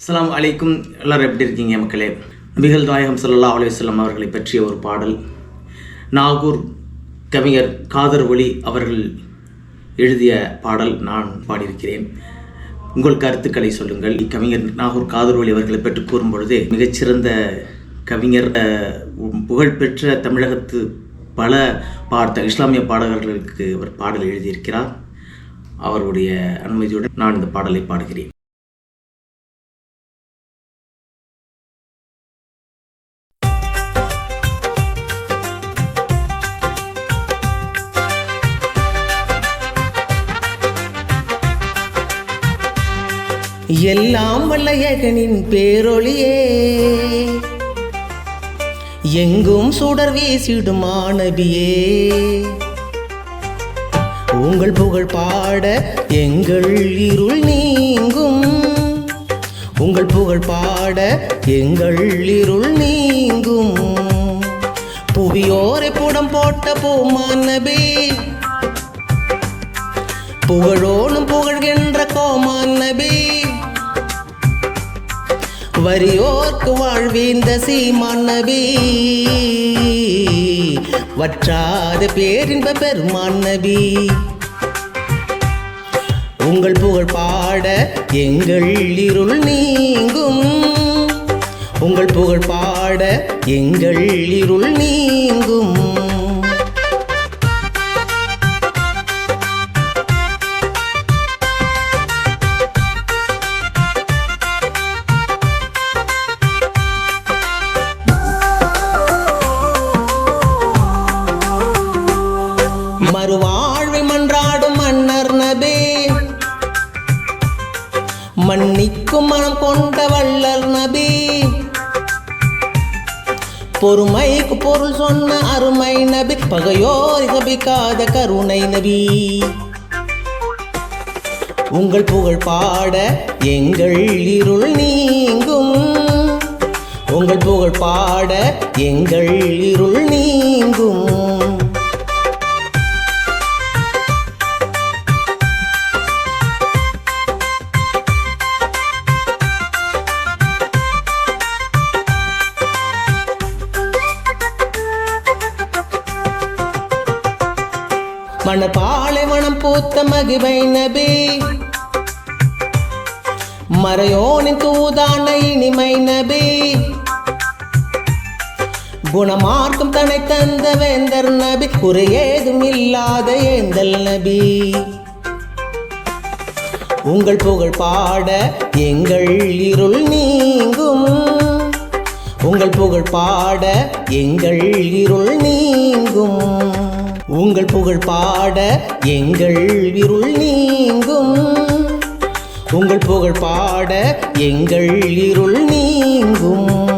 அஸ்ஸலாமு அலைக்கும். எல்லாரும் எப்படி இருக்கீங்க மக்களே? நபிகள் தாயகம் சல்லா அலுவலம் அவர்களை பற்றிய ஒரு பாடல். நாகூர் கவிஞர் காதர் ஒளி அவர்கள் எழுதிய பாடல் நான் பாடியிருக்கிறேன். உங்கள் கருத்துக்களை சொல்லுங்கள். கவிஞர் நாகூர் காதர் ஒளி அவர்களை பற்றி கூறும் பொழுது மிகச்சிறந்த கவிஞர் புகழ்பெற்ற தமிழகத்து பல பாட இஸ்லாமிய பாடகர்களுக்கு அவர் பாடல் எழுதியிருக்கிறார். அவருடைய அனுமதியுடன் நான் இந்த பாடலை பாடுகிறேன். எல்லாம் வல்ல ஏகனின் பேரொளியே எங்கும் சுடர் வீசிடும் மாணவியே உங்கள் புகழ் பாட எங்கள் இருள் நீங்கும். உங்கள் புகழ் பாட எங்கள் இருள் நீங்கும். புவியோரை புடம் போட்ட பூமானபி புகழோனும் புகழ்கின்ற வரியோர்க்கு வாழ்வீந்த சீமான் நபி. வற்றாத பேரின்ப பெருமான் நபி. உங்கள் புகழ் பாட எங்கள் இருள் நீங்கும். உங்கள் புகழ் பாட எங்கள் இருள் நீங்கும். மறுவாழ்வை மன்றாடும் மன்னர் நபே. மன்னிக்கும் மனம் கொண்ட வள்ளல் நபி. பொறுமைக்கு பொருள் சொன்ன அருமை நபி பகையோர் சபிக்காத கருணை நபி. உங்கள் புகழ் பாட எங்கள் இருள் நீங்கும். உங்கள் புகழ் பாட எங்கள் இருள் நீங்கும். மணப்பாலை மனம் பூத்த மகிமை நபி. மறையோனின் தூதான இனிமை நபி. குணமார்க்கும் தன்னை தந்த வேந்தர் நபி. குறையேதும் இல்லாத ஏந்தல் நபி. உங்கள் புகழ் பாட எங்கள் இருள் நீங்கும். உங்கள் புகழ் பாட எங்கள் இருள் நீங்கும். உங்கள் புகழ் பாட எங்கள் இருள் நீங்கும். உங்கள் புகழ் பாட எங்கள் இருள் நீங்கும்.